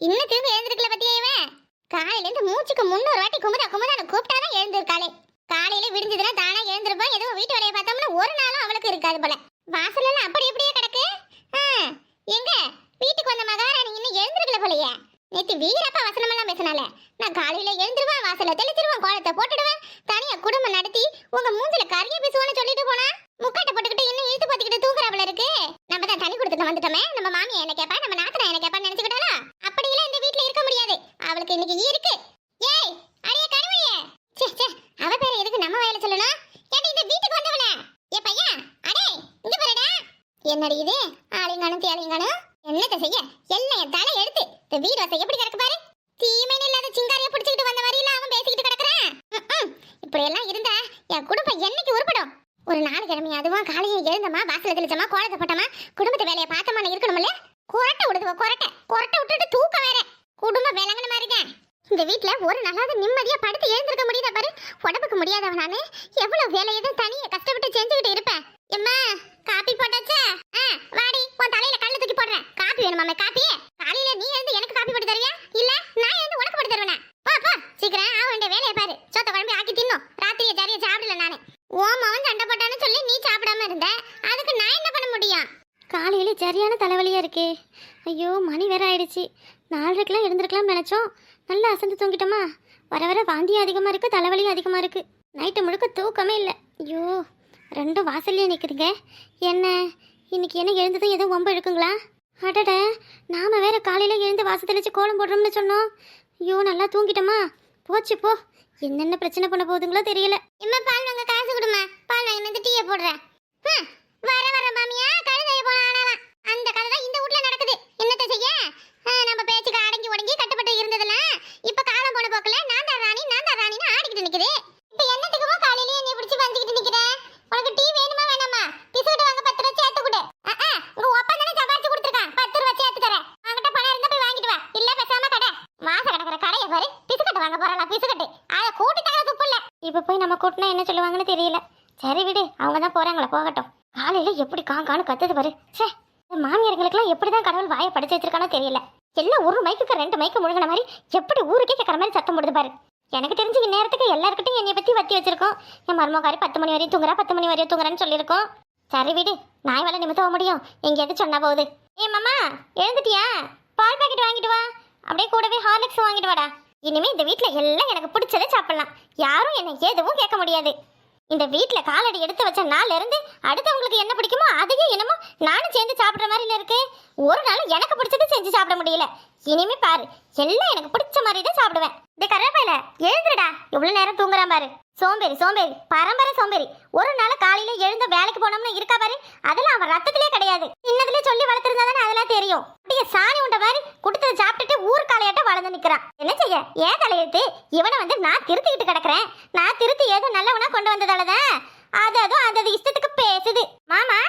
இன்னும் திரும்பி எழுந்திருக்கல பத்தியா இவன் காலையில இருந்து மூச்சுக்கு முன்னூறு வாட்டி குமுதா குமுதான்னு கூப்பிட்டாதான் எழுந்திருக்காளே. காலையில விடுஞ்சதுன்னா தானா எழுந்திருப்பான் எதுவும் வீட்டு வேலையை பார்த்தோம்னா ஒரு நாளும் அவளுக்கு இருக்காது போல. வாசல் எல்லாம் அப்படி இப்படியே கிடக்கு? எங்க? வீட்டுக்கு வந்த மகாராணி இன்னும் எழுந்திருக்கல போலயே. நேத்து வீரப்பா வசனம் எல்லாம் பேசினால நான் காலையில எழுந்திருவேன் வாசல்ல தெளிச்சிருவேன் கோலத்தை போட்டுடுவேன் தனியா குடும்பம் நடத்தி உங்க மூஞ்சில கறிய பேசுவோன்னு சொல்லிட்டு போனா? முக்காட்டை போட்டுக்கிட்டு இன்னும் இழுத்து பாத்திக்கிட்டு தூங்குறாப்புல இருக்கு. நம்ம தான் தனி கொடுத்துட்டு வந்துட்டோமே. நம்ம மாமியா என்ன கேப்பா நம்ம நாத்தனா என்ன கேப்பா நினைச்சுக்கிட்டாளா? அப்படியெல்லாம் இந்த வீட்ல இருக்க முடியாது. அவளுக்கு இன்னைக்கு இருக்கு. ஏய் அடைய கருமையே அவ பேரை எதுக்கு நம்ம வயல சொல்லணும்? ஏடி இந்த வீட்டுக்கு வந்தவனே? ஏ பையா அடே இங்க பாருடா. என்னடி இது? ஆளிங்கானும் தேலிங்கானும் என்னத்தை செய்ய? எல்லாம் என் தலை எடுத்து இந்த வீடு வசை எப்படி கிடக்கு பாரு? தீமைன்னு இல்லாத சிங்காரிய பிடிச்சிக்கிட்டு வந்த மாதிரி அவன் பேசிக்கிட்டு கிடக்குறான். இப்படி எல்லாம் இருந்தா என் குடும்பம் என்னைக்கு உருப்படும்? ஒரு நாலு கிழமை அதுவும் காலையில எழுந்தமா வாசல தெளிச்சமா கோலத்தை போட்டமா குடும்பத்து வேலையை பார்த்தமான இருக்கணும்ல கொரட்டை விடுதுவ கொரட்டை. கொரட்டை விட்டுட்டு தூக்கம் வேற. குடும்பம் விளங்குன மாதிரி தான் இந்த வீட்ல ஒரு நாளாவது நிம்மதியா படுத்து எழுந்திருக்க முடியாத பாரு? உடம்புக்கு முடியாதவ நானு. எவ்வளவு வேலையை தான் கஷ்டப்பட்டு செஞ்சுக்கிட்டு இருப்பேன். எம்மா காப்பி போட்டாச்சா? ஆ, வாடி உன் தலையில கல்லு தூக்கி போடுறேன். காப்பி வேணுமாமே காப்பி காலையில நீ எழுந்து எனக்கு காப்பி போட்டு தருவியா இல்ல நான் எழுந்து உனக்கு போட்டு தருவேனா போ போ சீக்கிரம் ஆ வேண்டிய வேலையை பாரு சோத்த குழம்பு ஆக்கி தின்னும் ராத்திரியை சரியா சாப்பிடல நானு ஓ மவன் சண்டை போட்டான்னு சொல்லி நீ சாப்பிடாம இருந்த அதுக்கு நான் என்ன பண்ண முடியும் காலையில சரியான தலைவலியா இருக்கே ஐயோ மணி வேற ஆயிடுச்சு நாலரைக்கெல்லாம் எழுந்திருக்கலாம் நினைச்சோம் நல்லா அசந்து தூங்கிட்டோமா வர வர வாந்தியும் அதிகமாக இருக்குது தலைவலியும் அதிகமாக இருக்கு. நைட்டு முழுக்க தூக்கமே இல்லை. ஐயோ ரெண்டும் வாசல்லையே நிற்குதுங்க என்ன? இன்னைக்கு என்ன எழுந்ததும் எதுவும் வம்பு இழுக்குங்களா? அடட நாம வேற காலையில் எழுந்து வாசல் தெளிச்சு கோலம் போடுறோம்னு சொன்னோம். ஐயோ நல்லா தூங்கிட்டோமா? போச்சு போ. என்னென்ன பிரச்சனை பண்ண போகுதுங்களோ தெரியல. இம்மா பால் வாங்க காசு கொடுமா பால் வாங்கி வந்து டீயை போடுறேன். வர வர மாமியா கழுதைய போன அந்த கதை தான் இந்த வீட்ல நடக்குது. என்னத்தை செய்ய? நம்ம பேச்சுக்கு அடங்கி உடங்கி கட்டுப்பட்டு இருந்ததெல்லாம் இப்ப காலம் போன போக்குல நான் தான் ராணி நான் தான் ராணின்னு ஆடிக்கிட்டு நிக்குது. இப்ப என்னத்துக்குமோ காலையிலேயே என்னை பிடிச்சி வஞ்சிக்கிட்டு நிக்கிற? உனக்கு டீ வேணுமா வேணாமா? பிஸ்கட் வாங்க பத்து ரூபா சேர்த்து கொடு. உங்க ஒப்பன் தானே சம்பாரிச்சு கொடுத்துருக்கான். பத்து ரூபா சேர்த்து தரேன். அவன்கிட்ட பணம் இருந்தா போய் வாங்கிட்டு வா. இல்ல பேசாம கடை. மாச கிடக்குற கடையை பாரு. பிசுக்கட்டு வாங்க போறலாம் பிசுக்கட்டு அதை கூட்டி துப்பு இல்ல இப்போ போய் நம்ம கூட்டினா என்ன சொல்லுவாங்கன்னு தெரியல. சரி விடு அவங்க தான் போறாங்களா போகட்டும். காலையில எப்படி காங்கான்னு கத்துது பாரு. சே இந்த எப்படி தான் கடவுள் வாயை படிச்சு வச்சிருக்கானோ தெரியல. எல்லாம் ஒரு மைக்குக்கு ரெண்டு மைக்கு முழுங்கின மாதிரி எப்படி ஊருக்கே கேட்குற மாதிரி சத்தம் போடுது பாரு. எனக்கு தெரிஞ்சு இந்நேரத்துக்கு எல்லாருக்கிட்டையும் என்னை பத்தி வத்தி வச்சிருக்கோம். என் மருமகாரி பத்து மணி வரையும் தூங்குறா பத்து மணி வரையும் தூங்குறான்னு சொல்லியிருக்கோம். சரி விடு நாய் வேலை நிமித்தவ முடியும். எங்கேயாவது சொன்னா போகுது. ஏ மாமா எழுந்துட்டியா? பால் பாக்கெட் வாங்கிட்டு வா. அப்படியே கூடவே ஹார்லிக்ஸ் வாங்கிட்டு வாடா. இனிமே இந்த வீட்ல எல்லாம் எனக்கு பிடிச்சதை சாப்பிடலாம். யாரும் என்னை எதுவும் கேட்க முடியாது. இந்த வீட்ல காலடி எடுத்து வச்ச நாள்ல இருந்து அடுத்தவங்களுக்கு என்ன பிடிக்குமோ அதையே என்னமோ நானும் சேர்ந்து சாப்பிடுற மாதிரில இருக்கு. ஒரு நாள் எனக்கு பிடிச்சது செஞ்சு சாப்பிட முடியல. இனிமே பாரு எல்லாம் எனக்கு பிடிச்ச மாதிரி தான் சாப்பிடுவேன். இந்த கருவேப்பில எழுந்துடா இவ்வளவு நேரம் தூங்குறான் பாரு. சோம்பேறி சோம்பேறி பரம்பரை சோம்பேறி. ஒரு நாள் காலையில எழுந்த வேலைக்கு போனோம்னு இருக்கா பாரு அதெல்லாம் அவன் ரத்தத்திலே கிடையாது. சின்னதுல சொல்லி வளர்த்திருந்தா தானே அதெல்லாம் தெரியும். அப்படியே சாணி உண்ட மாதிரி குடுத்ததை சாப்பிட்டுட்டு ஊர் காலையாட்ட வளர்ந்து நிக்கிறான். என்ன செய்ய? ஏன் தலையெழுத்து இவனை வந்து நான் திருத்திக்கிட்டு கிடக்குறேன்? நான் திருத்தி ஏதோ நல்லவனா கொண்டு வந்ததாலதான் அது அதுவும் அந்த அது இஷ்டத்துக்கு பேசுது. மாமா?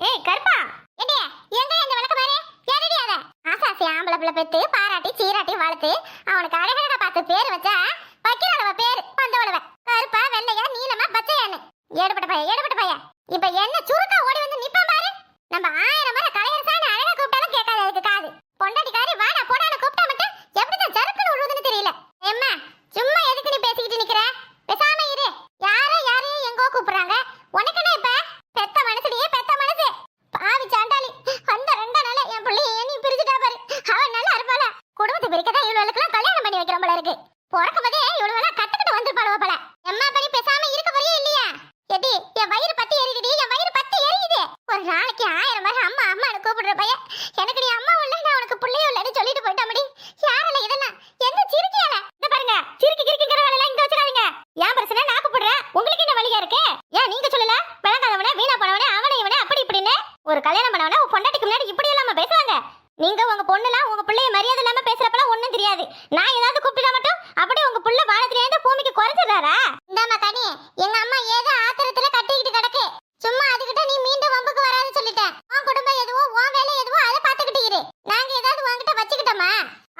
ஏய் கருப்பா? எங்க எங்க விளக்க பாரு? யாரடி அத? ஆசாசி ஆம்பளை பிள்ளை பெத்து பாராட்டி சீராட்டி வளர்த்து அவனுக்கு அழகழகா பார்த்து பேர் வச்சா வைக்கிறாளவ பேர் வந்தவளவ கருப்பா வெள்ளையா நீலமா பச்சையான்னு. ஏடுபட்ட பையன் ஏடுபட்ட பையன் இப்ப என்ன சுருக்கா ஓடி வந்து நிப்பான் பாரு. நம்ம ஆயிரம் முறை கலையரசான அழகா கூப்பிட்டாலும் கேட்காது அதுக்கு காது. பொண்டாட்டிக்காரி வாடா போடான்னு கூப்பிட்டா மட்டும் எப்படிதான் சறுக்குன்னு விழுதுன்னு தெரியல. எம்மா சும்மா எதுக்கு நீ பேசிக்கிட்டு நிக்கிற பேசாம இரு யாரோ யாரையும் எங்கோ கூப்பிடுறாங்க உனக்கு என்ன இப்ப பெத்த மனசுலயே பெத்த மனசு பாவி சாண்டாளி அந்த ரெண்டா நாள என் பிள்ளைய நீ பிரிச்சுட்டா பாரு அவன் நல்லா இருப்பாள குடும்பத்தை பிரிக்கதான் இவ்வளவுக்கெல்லாம் கல்யாணம் பண்ணி வைக்கிற போல இருக்கு பிறக்கும் போதே இவ்வளவு கத்துக்கிட்டு வந்திருப்பாளவ போல எம்மா படி பேசாம இருக்க போறியே இல்லையா எடி என் வயிறு பத்தி எரியுதுடி என் வயிறு பத்தி எரியுது ஒரு நாளைக்கு ஆயிரம் மாதிரி அம்மா அம்மான்னு கூப்பிடுற பையன் எனக்கு நீ அம்மா உள்ள நான் உனக்கு பிள்ளையும் இல்லைன்னு சொல்லிட்டு போயிட்டா மடி யாரல இதெல்லாம் எந்த சிரிக்கியால இந்த பாருங்க சிரிக்கி கிரிக்கிங்கிற வேலையெல்லாம் இங்க வச்சிடாதீங்க ஏன் பிரச்சனை நான் கூப்பிடுறேன் உங்களுக்கு என்ன வழியா இருக்கு ஏன் நீங்க சொல்லல விளங்காதவனே வீணா போனவனே அவனை இவனே அப்படி இப்படின்னு ஒரு கல்யாணம் பண்ணவனே உன் பொண்டாட்டிக்கு முன்னாடி இப்படி எல்லாம் பேசுவாங்க நீங்க உங்க பொண்ணுலாம் உங்க பிள்ளைய மரியாதை இல்லாம பேசுறப்பலாம் ஒண்ணும் தெரியாது நான் ஏதாவது கூப்பிட்டா மட்டும் அப்படியே உங்க புள்ள வானத்திலேருந்து பூமிக்கு குறைஞ்சிடுறாரா இந்தாம்மா கனி எங்க அம்மா ஏதோ ஆத்திரத்துல கட்டிக்கிட்டு கிடக்கு சும்மா அதுகிட்ட நீ மீண்டும் வம்புக்கு வராது சொல்லிட்டேன் உன் குடும்பம் எதுவோ உன் வேலை எதுவோ அதை பாத்துக்கிட்டு இரு நாங்க ஏதாவது உன்கிட்ட வச்சுக்கிட்டோமா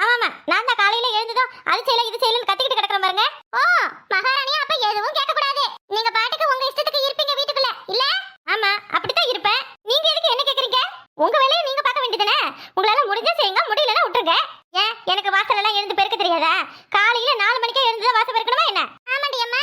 ஆமாமா நான் தான் காலையில எழுந்ததும் அது செய்யல இது செய்யலன்னு கத்திக்கிட்டு கிடக்குற பாருங்க ஓ மகாராணி அப்ப எதுவும் கேட்க கூடாது நீங்க பாட்டுக்கு உங்க இஷ்டத்துக்கு இருப்பீங்க வீட்டுக்குள்ள இல்ல ஆமா அப்படித்தான் இருப்பேன் நீங்க எதுக்கு என்ன கேக்குறீங்க உங்க வேலையை நீங்க பார்க்க வேண்டியதுதானே உங்களால முடிஞ்சா செய்யுங்க முடியலன்னா விட்டுருங்க ஏன் எனக்கு வாசல் எல்லாம் எழுந்து பெருக்க தெரியாதா காலையில நாலு மணிக்கே எழுந்து தான் வாசல் பெருக்கணுமா என்ன ஆமாண்டி அம்மா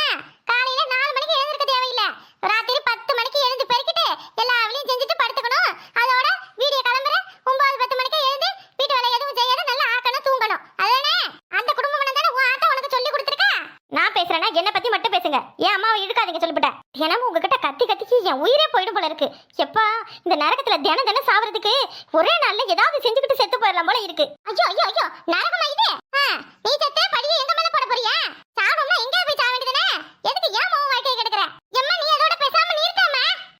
காலையில நாலு மணிக்கு எழுந்திருக்க தேவையில்ல ராத்திரி பத்து மணிக்கு எழுந்து பெருக்கிட்டு எல்லா வேலையும் செஞ்சுட்டு படுத்துக்கணும் அதோட வீடியோ கிளம்புற ஒன்பது பத்து மணிக்கு எழுந்து வீட்டு வேலை எதுவும் செய்யாத நல்லா ஆக்கணும் தூங்கணும் அதானே அந்த குடும்பம் தானே உன் ஆத்தா உனக்கு சொல்லி கொடுத்துருக்கா நான் பேசுறேன்னா என்ன பத்தி மட்டும் பேசுங்க என் அம்மாவை இழுக்காதீங்க சொல்லிவிட்டேன் தினமும் உங்ககிட்ட கத்தி கத்திக்கு என் உயிரே போயிடும் போல இருக்கு எப்பா இந்த நரகத்துல தினம் தினம் சாவறதுக்கு ஒரே நாள்ல ஏதாவது செத்து போயிடலாம் போல இருக்கு. ஐயோ ஐயோ ஐயோ நரகமா இது? நீ செத்தே படியே எங்க மேல போட போறியா சாவணும்னா எங்க போய் சாவ வேண்டியதுதானே எதுக்கு ஏன் உன் வாழ்க்கையை கெடுக்கிற எம்மா நீ அதோட பேசாம நிறுத்தாம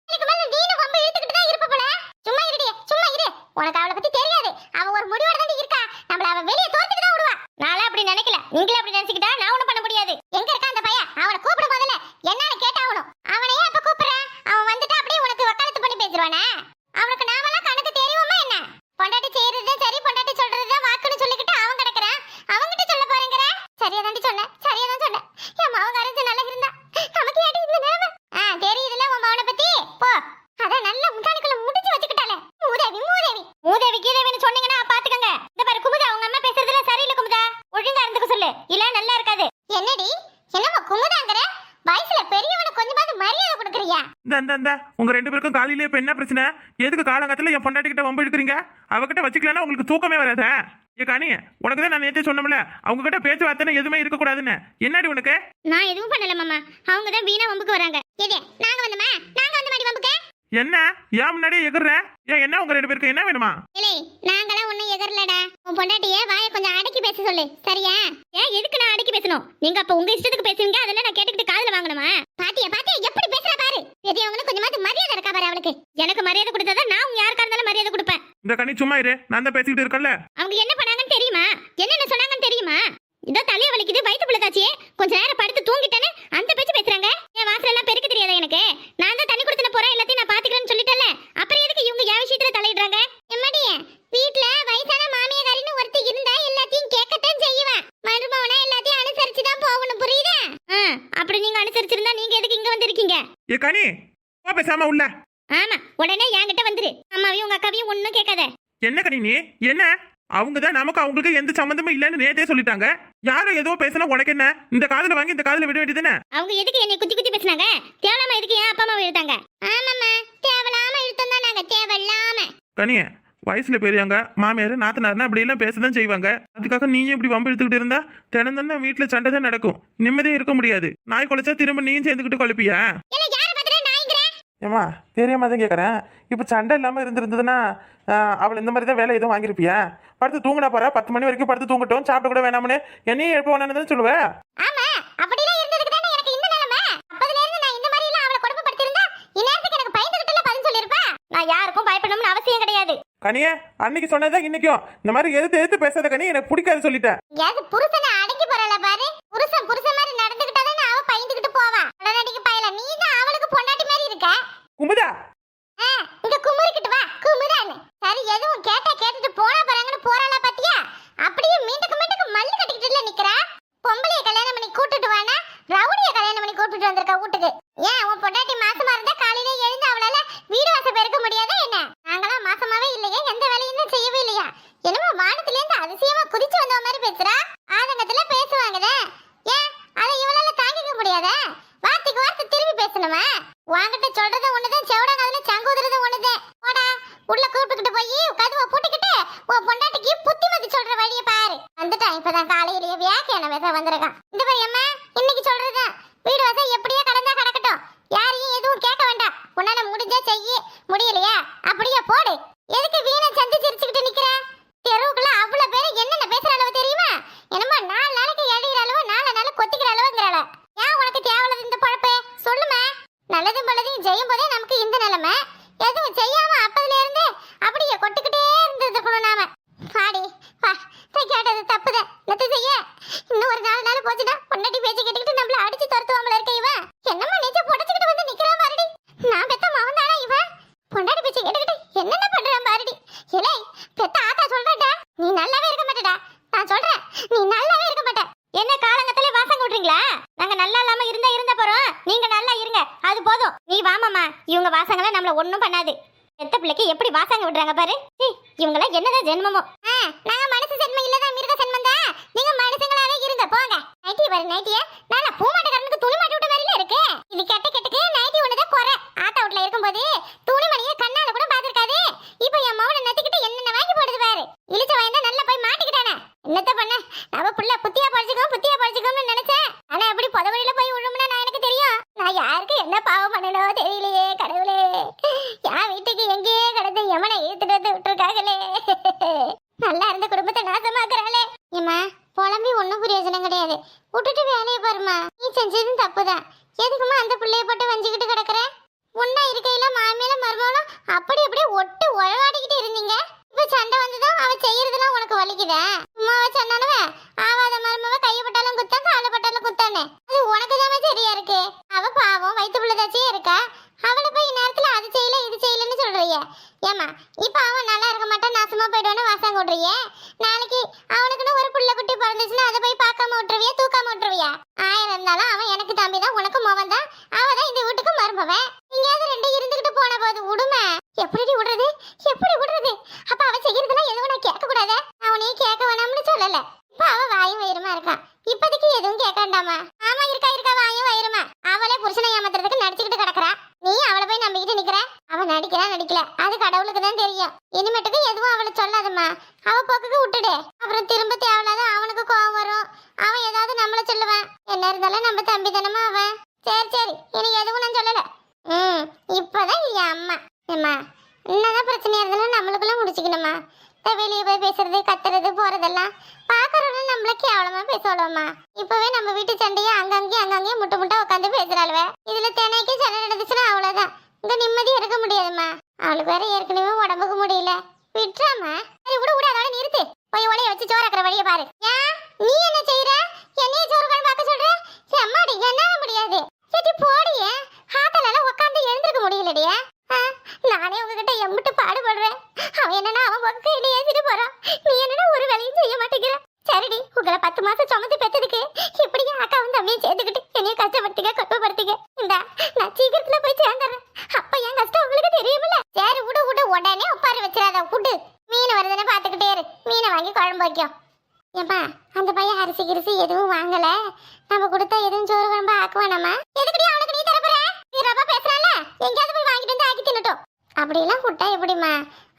இதுக்கு மேல நீனு வம்பு இழுத்துக்கிட்டு தான் இருப்ப போல சும்மா இருடி சும்மா இரு உனக்கு அவளை பத்தி தெரியாது அவ ஒரு முடிவோட தான் இருக்கா நம்மள அவ வெளிய தோத்துக்கு தான் விடுவா நான்லாம் அப்படி நினைக்கல நீங்களே அப்படி நினைச்சுக்கிட்டா நான் ஒண்ணும் பண்ண முடியாது எங்க இருக்கா அந்த பையன் அவனை கூப்பிட முதல்ல என்னன்னு கேட்டாகணும் அவனையே அப்ப கூப்பிடுறேன் அவன் வந்துட்டு அப்படியே உனக்கு வக்காலத்து பண்ணி பேசுவானே அவனுக்கு நாமெல்லாம் கணக்கு தெரியுமா என்ன பொண்டாட்டி செய்யறது சரி பொண்டாட்டி சொல்றது வாக்குன்னு சொல்லிக்கிட்டு அவன் கிடக்குறான் அவன்கிட்ட சொல்ல போறேங்கிற சரியா தாண்டி சொன்னேன் சரியா தான் சொன்னேன் என் மவன் கரைஞ்சு நல்லா இருந்தா நமக்கு ஏடி இந்த நிலைமை ஆ தெரியுதுல உன் மவனை பத்தி போ அதான் நல்ல முட்டாணிக்குள்ள முடிச்சு வச்சுக்கிட்டாலே மூதேவி மூதேவி மூதேவி கீதேவின்னு சொன்னீங்கன்னா பாத்துக்கங்க இந்த பாரு குமுதா உங்க அம்மா பேசுறதுல சரியில்லை குமுதா ஒழுங்கா இருந்துக்க சொல்லு இல்ல நல்லா இருக்காது என்னடி என்னம்மா குமுதாங்கிற வயசுல பெரியவனுக்கு கொஞ்சமாவது மரியாதை கொடுக்குறியா இந்த? உங்க ரெண்டு பேருக்கும் காலையிலே இப்ப என்ன பிரச்சனை? எதுக்கு காலங்கத்துல என் பொண்டாட்டி கிட்ட வம்பு இழுக்கிறீங்க? அவகிட்ட வச்சுக்கலன்னா உங்களுக்கு தூக்கமே வராத? ஏ காணி உனக்கு தான் நான் நேற்று சொன்னோம்ல அவங்க கிட்ட பேச்சுவார்த்தை எதுவுமே இருக்கக்கூடாதுன்னு. என்னடி உனக்கு? நான் எதுவும் பண்ணல மாமா. அவங்க தான் வீணா வம்புக்கு வராங்க. எது நாங்க வந்தோமா? நாங்க வந்த மாதிரி வம்புக்கு? என்ன? ஏன் முன்னாடியே எகுற ஏன் என்ன உங்க ரெண்டு பேருக்கு என்ன வேணுமா? இல்லை நாங்களாம் ஒண்ணும் எகரலடா. உன் பொண்டாட்டிய வாயை கொஞ்சம் அடக்கி பேச சொல்லு சரியா? ஏன் எதுக்கு நான் அடக்கி பேசணும்? நீங்க அப்ப உங்க இஷ்டத்துக்கு பேசுவீங்க அதெல்லாம் நான் கேட்டுக்கிட்டு காதுல வாங்கணுமா? பாத்தியா பாத்தியா எப்படி பேசுறா பாரு. பெரியவங்களுக்கு கொஞ்சமாவது மரியாதை இருக்கா பாரு அவளுக்கு. எனக்கு மரியாதை கொடுத்தாதான் நான் உங்க யாருக்கா இருந்தாலும் மரியாதை கொடுப்பேன். இந்த கனி சும்மா இரு நான் தான் பேசிக்கிட்டு இருக்கேன்ல. அவங்க என்ன பண்ணாங்கன்னு தெரியுமா? என்னென்ன சொன்னாங்கன்னு தெரியுமா? இதோ தலைய வலிக்குது வயிற்று பிள்ளைக்காச்சியே கொஞ்ச நேரம் படுத்து தூங்கிட்டேன்னு அந்த பேச்சு பேசுறாங்க. என் வாசல் எல்லாம் பெருக்க தெரியாதா எனக்கு? நான் தான் தண்ணி கொடுத்துன போறேன் எல்லாத்தையும் நான் பாத்துக்கிறேன்னு சொல்லிட்டேன்ல அப்புறம் எதுக்கு இவங்க என் விஷயத்துல தலையிடுறாங்க எம்மாடி வீட்ல வயசான மாமியாரின்னு ஒருத்தி இருந்தா எல்லாத்தையும் கேட்கத்தான் செய்வேன் மருமவனா எல்லாத்தையும் அனுசரிச்சு தான் போகணும் புரியுதா ஆ, அப்படி நீங்க அனுசரிச்சிருந்தா நீங்க எதுக்கு இங்க வந்திருக்கீங்க ஏ கனி போ பேசாம உள்ள. ஆமா உடனே என்கிட்ட வந்துரு. அம்மாவையும் உங்க அக்காவையும் ஒண்ணும் கேட்காத. என்ன கனி நீ? என்ன? அவங்க தான் நமக்கு அவங்களுக்கு எந்த சம்மந்தமும் இல்லைன்னு நேத்தே சொல்லிட்டாங்க. யாரும் ஏதோ பேசினா உனக்கு என்ன? இந்த காதுல வாங்கி இந்த காதுல விட வேண்டியதுன்னு அவங்க எதுக்கு என்னை குத்தி குத்தி பேசுனாங்க? தேவலாம எதுக்கு என் அப்பா அம்மாவை இழுத்தாங்க? ஆமாம்மா தேவையில்லாம இழுத்தம் தான் நாங்க தேவையில்லாம கனிய வயசுல பெரியவங்க மாமியார் நாத்தனார்னா அப்படி எல்லாம் பேசதான் செய்வாங்க. அதுக்காக நீயும் இப்படி வம்பு எடுத்துக்கிட்டு இருந்தா தினம் தினம் வீட்டுல சண்டை தான் நடக்கும். நிம்மதியே இருக்க முடியாது. நாய் குலைச்சா திரும்ப நீயும் சேர்ந்துக்கிட்டு குழப்பியா? இல்ல யாரை பார்த்துட்டு நாய்ங்கிற ஏமா தெரியாம தான் கேட்குறேன் இப்போ சண்டை இல்லாமல் இருந்திருந்ததுன்னா அவள் இந்த மாதிரி தான் வேலை எதுவும் வாங்கியிருப்பியா? படுத்து தூங்கினா போற பத்து மணி வரைக்கும் படுத்து தூங்கட்டும் சாப்பிட கூட வேணாம்னு. என்னையும் எழுப்ப வேணாம்னு சொல்லுவேன் நான் யாருக்கும் பயப்படணும்னு அவசியம் கிடையாது. கனியே அன்னைக்கு சொன்னதான் இன்னைக்கும். இந்த மாதிரி எதிர்த்து எதிர்த்து பேசாத கனி எனக்கு பிடிக்காது சொல்லிட்டேன். புருஷனை அடங்கி போறல பாரு? புருஷன் புருஷன் மாதிரி நடந்துகிட்டாதான் அவ பயந்துகிட்டு போவா உடனடிக்கு பயல நீ தான் அவளுக்கு பொண்டாட்டி மாதிரி இருக்க குமுதா. ஆ, இங்க குமுறிக்கிட்டு வா குமுறான்னு சரி எதுவும் கேட்டா கேட்டுட்டு போனா போறாங்கன்னு போறாளா பாத்தியா? அப்படியே மீண்டுக்கு மீண்டுக்கு மல்லு கட்டிக்கிட்டுல நிக்கிறா? பொம்பளைய கல்யாணம் பண்ணி கூட்டிட்டு வானா? ரவுடிய கல்யாணம் பண்ணி கூட்டிட்டு வந்திருக்கா வீட்டுக்கு. ஏன் உன் பொண்டாட்டி மாசமா இருந்தா காலையில எழுந்து அவளால வீடு வாசல் பெருக்க முடியாதா என்ன? நாங்களாம் மாசமாவே இல்லையே எந்த வேலையும் செய்யவே இல்லையா? என்னமோ வானத்துல இருந்து அதிசயமா குதிச்சு வந்த மாதிரி பேசுறா. நீ வாமாமா இவங்க வாசங்களாம் நம்மள ஒன்றும் பண்ணாது. பெத்த பிள்ளைக்கு எப்படி வாசங்க விடுறாங்க பாரு. இவங்களாம் என்னதான் ஜென்மமோ? நாங்க மனசு ஜென்மம் இல்லதான் மிருக ஜென்மந்தா தான். நீங்க மனுஷங்களாவே இருங்க போங்க. நைட்டி பாரு நைட்டிய. நான் பூமாட்டக்காரனுக்கு துணி மாட்டி விட்ட மாதிரில இருக்கு. இது கெட்ட கெட்டுக்கு நைட்டி ஒண்ணுதான் குறை. ஆட்ட அவுட்ல இருக்கும்போது துணி மணியை கண்ணால கூட பாத்திருக்காது இப்ப என் மௌன நத்திக்கிட்டு என்னென்ன வாங்கி போடுது பாரு. இழுச்ச வாய்ந்தா நல்லா போய் மாட்டிக்கிட்டானே. என்னத்த பண்ண? அவ புள்ள புத்தியா படிச்சுக்கோ புத்தியா படிச்சுக்கோன்னு நினைச்சேன். ஆனா எப்படி புதவழியில போய் விழுமுனா நான் எனக்கு தெரியும். நான் யாருக்கு என்ன பாவம் பண்ணனோ தெரியலையே கடவுளே. என் வீட்டுக்கு எங்கேயே கிடந்து எமனை ஏத்துட்டு வந்து விட்டுருக்காங்களே நல்லா இருந்த குடும்பத்தை நாசமாக்குறாளே ஏம்மா புலம்பி ஒன்றும் பிரயோஜனம் கிடையாது விட்டுட்டு வேலையை பாருமா நீ செஞ்சதும் தப்புதான் எதுக்குமா அந்த பிள்ளைய போட்டு வஞ்சிக்கிட்டு கிடக்குற ஒன்னா இருக்கையில மாமியில மருமகளும் அப்படி அப்படியே ஒட்டு உழவாடிக்கிட்டு இருந்தீங்க இப்ப சண்டை வந்ததும் அவ செய்யறதெல்லாம் உனக்கு வலிக்குதா சும்மாவ சொன்னானவ ஆவாத மருமவ கையப்பட்டாலும் குத்தான் காலப்பட்டாலும் குத்தானே அது உனக்கு தானே சரியா இருக்கு அவ பாவம் வயிற்று பிள்ளைதாச்சே இருக்கா அவளை போய் இந்நேரத்துல அது செய்யல இது செய்யலன்னு சொல்றிய ஏமா இப்ப அவன் நல்லா இருக்க மாட்டான் நாசமா போயிடுவான்னு நாளைக்கு அவனுக்குன்னு ஒரு புள்ள குட்டி பிறந்துச்சுன்னா அதை போய் பார்க்காம விட்டுருவியா? தூக்காம விட்டுருவியா? ஆயிரம் இருந்தாலும் அவன் எனக்கு தம்பி தான் உனக்கு மவன் தான். அவ தான் இந்த வீட்டுக்கு மருமவன் எங்கேயாவது ரெண்டு இருந்துகிட்டு போன போது விடுமே. எப்படி விடுறது? எப்படி விடுறது? அப்ப அவ செய்யறதுலாம் எதுவும் நான் கேட்க கூடாதே. அவனையும் கேட்க வேணாம்னு சொல்லல. இப்ப அவ வாயும் வயிறுமா இருக்கான் இப்போதைக்கு எதுவும் கேட்காண்டாமா ஆமா இருக்கா இருக்கா வாயும் வயிறுமா? அவளே புருஷனை ஏமாத்துறதுக்கு நடிச்சுக்கிட்டு கிடக்குறா. நீ அவளை போய் நம்பிக்கிட்டு நிக்கிற? அவ நடிக்கிறா நடிக்கல. அது கடவுளுக்கு தான் தெரியும். இனிமேட்டுக்கு எதுவும் அவளை சொல்லாதம்மா. அவ போக்குக்கு விட்டுடு. அப்புறம் திரும்ப தேவையில்லாத அவனுக்கு கோவம் வரும். அவன் ஏதாவது நம்மள சொல்லுவான். என்ன இருந்தாலும் நம்ம தம்பி தானமா அவன். சரி சரி. இனி எதுவும் நான் சொல்லல. ம் இப்பதான் என் அம்மா. ஏம்மா என்னதான் பிரச்சனையா இருந்தாலும் நம்மளுக்குள்ள முடிச்சுக்கணுமா வெளியே போய் பேசுறது கத்துறது போறதெல்லாம் பாக்குறவங்க நம்மள கேவலமா பேசுவாளோமா இப்பவே நம்ம வீட்டு சண்டையை அங்கங்கேயும் அங்கங்கேயும் முட்டை முட்டை உட்காந்து பேசுறாளுவ. இதுல தினைக்கு சண்டை நடந்துச்சுன்னா அவ்வளவுதான். இங்க நிம்மதி இருக்க முடியாதும்மா. அவளுக்கு வேற ஏற்கனவே உடம்புக்கு முடியல. விட்டுறாமா சரி விட விட அதோட நிறுத்து. போய் உடைய வச்சு சோறாக்குற வழியை பாரு. ஏன்? நீ என்ன செய்யற என்னைய சோறு பார்க்க சொல்ற? செம்மாடிங்க அம்மாடி என்னால முடியாது சரி போடிய ஹாத்தலால உட்காந்து எழுந்திருக்க முடியலடியே ஆ, நானே உங்ககிட்ட எம்பிட்டு பாடுபடுறேன் அவன் என்னன்னா அவன் பக்கம் என்ன ஏசிட்டு போறான் நீ என்னன்னா ஒரு வேலையும் செய்ய மாட்டேங்கிற சரிடி உங்களை பத்து மாசம் சுமந்து பெத்ததுக்கு இப்படி என் அக்காவும் தம்பியும் சேர்த்துக்கிட்டு என்னைய கஷ்டப்படுத்திக்க கஷ்டப்படுத்திக்க இந்தா நான் சீக்கிரத்துல போய் சேர்ந்துடுறேன் அப்ப என் கஷ்டம் உங்களுக்கு தெரியுமில்ல சரி விடு விடு உடனே உட்கார வச்சிடாத விடு மீன் வருதுன்னு பாத்துக்கிட்டே இரு மீனை வாங்கி குழம்பு வைக்கும் ஏப்பா அந்த பையன் அரிசி கிரிசி எதுவும் வாங்கல நம்ம கொடுத்தா எதுவும் சோறு குழம்பு ஆக்குவானாமா எதுக்குடி அவனுக்கு நீ தரப்புற நீ ரொம்ப பேசுறான்ல எங்கேயாவது போய் வாங்கிட்டு வந்து ஆக்கி தின்னுட்டோம். அப்படியெல்லாம் விட்டா எப்படிம்மா?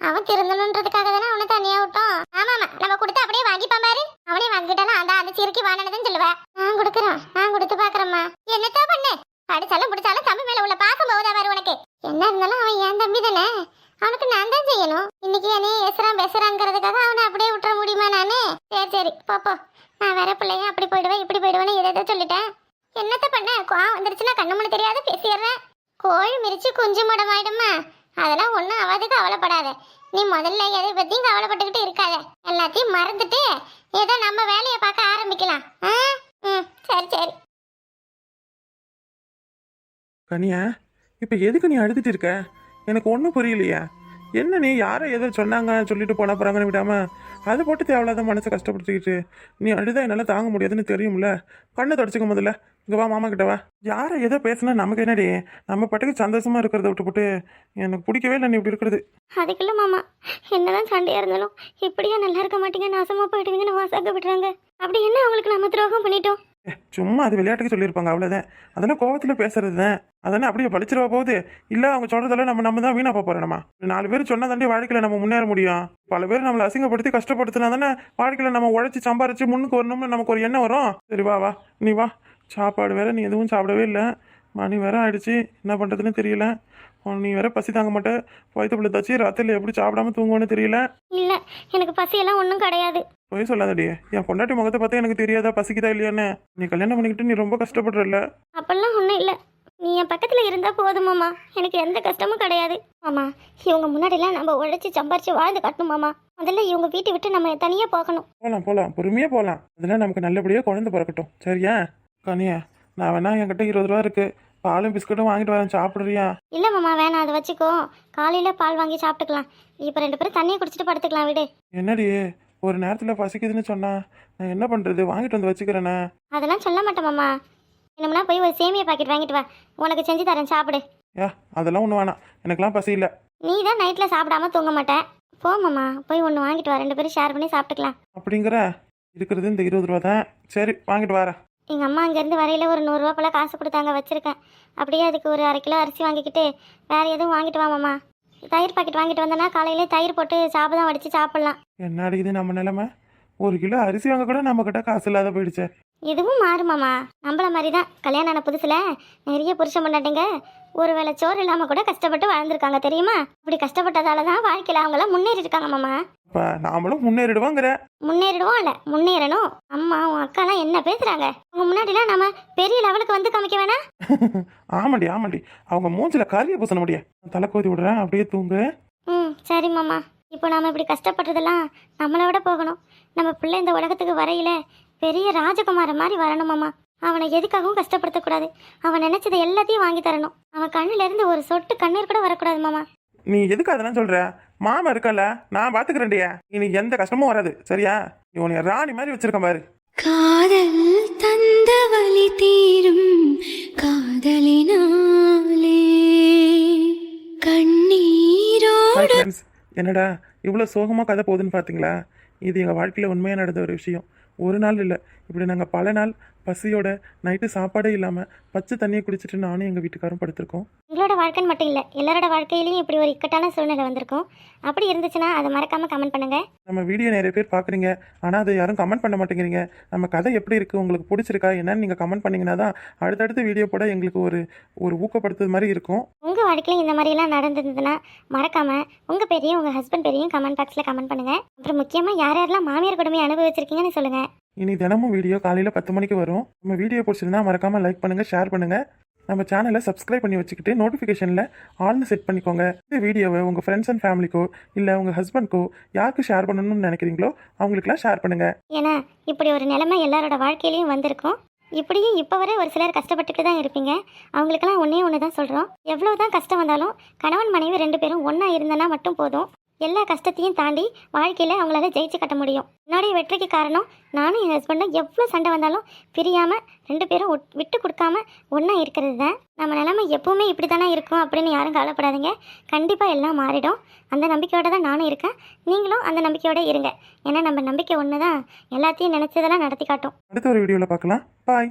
அவன் திருந்தணுன்றதுக்காக தானே அவனை தனியா விட்டோம். ஆமாமா நம்ம கொடுத்து அப்படியே வாங்கிப்பான் பாரு. அவனே வாங்கிட்டாலும் அந்த அந்த சிறுக்கி வாங்கினதுன்னு சொல்லுவேன் நான் கொடுக்குறேன் நான் கொடுத்து பாக்குறேம்மா என்னத்தான் பண்ணு? படிச்சாலும் பிடிச்சாலும் தம்பி மேல உள்ள பாசம் போகுதா பாரு உனக்கு. என்ன இருந்தாலும் அவன் என் தம்பி தானே. அவனுக்கு நான் தான் செய்யணும். இன்னைக்கு என்னையே ஏசுறான் பேசுறாங்கிறதுக்காக அவனை அப்படியே விட்டுற முடியுமா நானு? சரி சரி பாப்போ நான் வேற பிள்ளைங்க அப்படி போயிடுவேன் இப்படி போயிடுவேன்னு எதை சொல்லிட்டேன். என்னத்த பண்ண? கோவம் வந்துருச்சுன்னா கண்ணு முன்னு தெரியாத பேசிடுறேன். கோழி மிரிச்சு குஞ்சு மடமாயிடுமா அதெல்லாம் ஒன்றும் ஆகாது கவலைப்படாத. நீ முதல்ல எதை பற்றியும் கவலைப்பட்டுக்கிட்டு இருக்காத. எல்லாத்தையும் மறந்துட்டு ஏதோ நம்ம வேலையை பார்க்க ஆரம்பிக்கலாம். ஆ? ம் சரி சரி. கனியா இப்போ எதுக்கு நீ அழுதுட்டு இருக்க? எனக்கு ஒன்றும் புரியலையா. என்ன நீ யாரை எதை சொன்னாங்க சொல்லிட்டு போன போகிறாங்கன்னு விடாம அதை போட்டு தேவையில்லாத மனசை கஷ்டப்படுத்திக்கிட்டு நீ அழுதா என்னால் தாங்க முடியாதுன்னு தெரியும்ல? கண்ணை தொடச்சிக்க முதல்ல. இங்கே வா மாமா கிட்ட வா. யாரை ஏதோ பேசுனா நமக்கு என்னடி? நம்ம பாட்டுக்கு சந்தோஷமா இருக்கிறத விட்டுப்புட்டு எனக்கு பிடிக்கவே இல்லை நீ இப்படி இருக்கிறது. அதுக்குள்ள மாமா. என்னதான் சண்டையா இருந்தாலும் இப்படியா நல்லா இருக்க மாட்டீங்க நாசமா போயிடுவீங்கன்னு வாசாக்க விடுறாங்க அப்படி என்ன அவங்களுக்கு நம்ம துரோகம் பண்ணிட்டோம்? சும்மா அது விளையாட்டுக்கு சொல்லியிருப்பாங்க அவ்வளோதான் அதெல்லாம் கோவத்தில் பேசுறது தான் அதெல்லாம் அப்படியே பழிச்சிருவா போகுது. இல்லை அவங்க சொல்கிறதெல்லாம் நம்ம நம்ம தான் வீணாக போகிறோம் நம்ம நாலு பேர் சொன்னா தாண்டி வாழ்க்கையில் நம்ம முன்னேற முடியும். பல பேர் நம்மளை அசிங்கப்படுத்தி கஷ்டப்படுத்தினா தானே வாழ்க்கையில் நம்ம உழைச்சி சம்பாரிச்சு முன்னுக்கு வரணும்னு நமக்கு ஒரு எண்ணம் வரும். சரி வா வா நீ வா. சாப்பாடு வேற நீ எதுவும் சாப்பிடவே இல்லை. மணி வேற ஆயிடுச்சு. என்ன பண்ணுறதுன்னு தெரியல. நீ வேற பசி தாங்க மாட்டேன் வயிற்று பிள்ளை தச்சு ராத்திரியில் எப்படி சாப்பிடாம தூங்குவோன்னு தெரியல. இல்லை எனக்கு பசியெல்லாம் ஒன்றும் கிடையாது. போய் சொல்லாதடி. என் பொண்டாட்டி முகத்தை பார்த்தா எனக்கு தெரியாதா? பசிக்குதா இல்லையான்னு? நீ கல்யாணம் பண்ணிக்கிட்டு நீ ரொம்ப கஷ்டப்படுறல்ல? அப்பெல்லாம் ஒன்றும் இல்லை. நீ என் பக்கத்தில் இருந்தால் போதும் மாமா. எனக்கு எந்த கஷ்டமும் கிடையாது. மாமா இவங்க முன்னாடிலாம் நம்ம உழைச்சி சம்பாரிச்சு வாழ்ந்து கட்டணும் மாமா. முதல்ல இவங்க வீட்டை விட்டு நம்ம தனியாக போகணும் போகலாம் போகலாம் பொறுமையாக போகலாம் அதெல்லாம் நமக்கு நல்லபடியாக குழந்தை பிறக்கட்டும். சரியா? கனியா நான் வேணா என்கிட்ட இருபது ரூபா இருக்கு. பாலும் பிஸ்கட்டும் வாங்கிட்டு வரேன். சாப்பிட்றியா? இல்லை மாமா வேணாம். அதை வச்சுக்கோ. காலையில் பால் வாங்கி சாப்பிட்டுக்கலாம். இப்போ ரெண்டு பேரும் தண்ணியை குடிச்சிட்டு படுத்துக்கலாம் விடு. என்னடி? ஒரு நேரத்தில் பசிக்குதுன்னு சொன்னா நான் என்ன பண்ணுறது வாங்கிட்டு வந்து வச்சுக்கிறேனே. அதெல்லாம் சொல்ல மாட்டேன் மாமா. என்னம்னா போய் ஒரு சேமியா பாக்கெட் வாங்கிட்டு வா. உனக்கு செஞ்சு தரேன் சாப்பிடு. ஏ அதெல்லாம் ஒன்றும் வேணாம். எனக்கெல்லாம் பசி இல்லை. நீ தான் நைட்டில் சாப்பிடாம தூங்க மாட்டேன் போ மாமா போய் ஒன்று வாங்கிட்டு வா. ரெண்டு பேரும் ஷேர் பண்ணி சாப்பிட்டுக்கலாம். அப்படிங்கிற? இருக்கிறது இந்த இருபது ரூபா தான். சரி வாங்கிட்டு வரேன். எங்கள் அம்மா அங்கேருந்து வரையில ஒரு நூறுரூவா போல் காசு கொடுத்தாங்க வச்சுருக்கேன். அப்படியே அதுக்கு ஒரு அரை கிலோ அரிசி வாங்கிக்கிட்டு வேறு எதுவும் வாங்கிட்டு வாமாம்மா தயிர் பாக்கெட் வாங்கிட்டு வந்தேன்னா காலையிலே தயிர் போட்டு சாப்பிதான் வடித்து சாப்பிட்லாம். என்னடி இது நம்ம நிலைமை? ஒரு கிலோ அரிசி வாங்க கூட நம்ம கிட்ட காசு இல்லாத போயிடுச்சே. இதுவும் மாறுமாமா நம்மள மாதிரி தான் கல்யாணம் ஆன புதுசில் நிறைய புருஷன் பண்ணாட்டிங்க ஒரு வேளை சோறு இல்லாமல் கூட கஷ்டப்பட்டு வாழ்ந்திருக்காங்க தெரியுமா? அப்படி கஷ்டப்பட்டதால தான் வாழ்க்கையில் அவங்களாம் முன்னேறி இருக்காங்க மாமா. இப்போ நாமளும் முன்னேறிடுவோங்கிற. முன்னேறிடுவோம் இல்லை முன்னேறணும். அம்மா உன் அக்காலாம் என்ன பேசுகிறாங்க உங்க முன்னாடிலாம் நம்ம பெரிய லெவலுக்கு வந்து காமிக்க வேணாம். ஆமாண்டி ஆமாண்டி. அவங்க மூஞ்சில காரிய பூசண முடியா தலை கோதி விடுறேன் அப்படியே தூங்கு. ம் சரி மாமா. இப்போ நாம இப்படி கஷ்டப்படுறதெல்லாம் நம்மளை விட போகணும். நம்ம பிள்ளை இந்த உலகத்துக்கு வரையில பெரிய ராஜகுமாரன் மாதிரி வரணும் மாமா அவனை எதுக்காகவும் கஷ்டப்படுத்தக்கூடாது. அவன் நினைச்சதை எல்லாத்தையும் வாங்கி தரணும். அவன் கண்ணுல இருந்து ஒரு சொட்டு கண்ணீர் கூட வரக்கூடாது மாமா நீ எதுக்கு அதெல்லாம் சொல்ற? மாமா இருக்கல நான் பாத்துக்கிறேன்டியா இனி எந்த கஷ்டமும் வராது சரியா? நீ உன்னை ராணி மாதிரி வச்சிருக்கேன் பாரு. காதல் தந்த வலி தீரும் காதலினாலே. கண்ணீரோடு என்னடா இவ்வளோ சோகமாக கதை போகுதுன்னு பார்த்தீங்களா இது எங்கள் வாழ்க்கையில் உண்மையாக நடந்த ஒரு விஷயம். ஒரு நாள் இல்லை இப்படி நாங்கள் பல நாள் பசியோட நைட்டு சாப்பாடே இல்லாமல் பச்சை தண்ணியை குடிச்சிட்டு நானும் எங்கள் வீட்டுக்காரும் படுத்திருக்கோம். எங்களோட வாழ்க்கைன்னு மட்டும் இல்லை எல்லாரோட வாழ்க்கையிலையும் இப்படி ஒரு இக்கட்டான சூழ்நிலை வந்திருக்கும். அப்படி இருந்துச்சுன்னா அதை மறக்காம கமெண்ட் பண்ணுங்க. நம்ம வீடியோ நிறைய பேர் பார்க்குறீங்க ஆனால் அதை யாரும் கமெண்ட் பண்ண மாட்டேங்கிறீங்க. நம்ம கதை எப்படி இருக்குது உங்களுக்கு பிடிச்சிருக்கா என்னன்னு நீங்கள் கமெண்ட் பண்ணீங்கன்னா தான் அடுத்தடுத்து வீடியோ போட எங்களுக்கு ஒரு ஒரு ஊக்கப்படுத்துறது மாதிரி இருக்கும். உங்க வாழ்க்கையில இந்த மாதிரிலாம் நடந்திருந்ததுன்னா மறக்காம உங்க பேரையும் உங்க ஹஸ்பண்ட் பேரையும் கமெண்ட் பாக்ஸ்ல கமெண்ட் பண்ணுங்க. அப்புறம் முக்கியமா யார் யாரெல்லாம் மாமியார் கொடுமை அனுபவிச்சிருக்கீங்கன்னு சொல்லுங்க. இனி தினமும் வீடியோ காலையில் பத்து மணிக்கு வரும். நம்ம வீடியோ பிடிச்சிருந்தா மறக்காமல் லைக் பண்ணுங்கள் ஷேர் பண்ணுங்கள் நம்ம சேனலை சப்ஸ்கிரைப் பண்ணி வச்சுக்கிட்டு நோட்டிஃபிகேஷனில் ஆல்னு செட் பண்ணிக்கோங்க. இந்த வீடியோவை உங்கள் ஃப்ரெண்ட்ஸ் அண்ட் ஃபேமிலிக்கோ இல்லை உங்கள் ஹஸ்பண்ட்க்கோ யாருக்கு ஷேர் பண்ணணும்னு நினைக்கிறீங்களோ அவங்களுக்குலாம் ஷேர் பண்ணுங்கள் ஏன்னா இப்படி ஒரு நிலைமை எல்லாரோட வாழ்க்கையிலையும் வந்திருக்கும். இப்படியும் இப்போ வரை ஒரு சிலர் கஷ்டப்பட்டுட்டு தான் இருப்பீங்க. அவங்களுக்கெல்லாம் ஒன்றே ஒன்று தான் சொல்கிறோம் எவ்வளோ தான் கஷ்டம் வந்தாலும் கணவன் மனைவி ரெண்டு பேரும் ஒன்றா இருந்தனா மட்டும் போதும். எல்லா கஷ்டத்தையும் தாண்டி வாழ்க்கையில் அவங்களால ஜெயிச்சு கட்ட முடியும். என்னுடைய வெற்றிக்கு காரணம் நானும் என் ஹஸ்பண்டும் எவ்வளோ சண்டை வந்தாலும் பிரியாமல் ரெண்டு பேரும் விட்டு கொடுக்காம ஒன்றா இருக்கிறது தான். நம்ம நிலமை எப்பவுமே இப்படி தானே இருக்கும் அப்படின்னு யாரும் கவலைப்படாதீங்க. கண்டிப்பாக எல்லாம் மாறிடும். அந்த நம்பிக்கையோட தான் நானும் இருக்கேன். நீங்களும் அந்த நம்பிக்கையோட இருங்க. ஏன்னா நம்ம நம்பிக்கை ஒன்று தான் எல்லாத்தையும் நினச்சதெல்லாம் நடத்தி காட்டும். அடுத்த ஒரு வீடியோவில் பார்க்கலாம். பாய்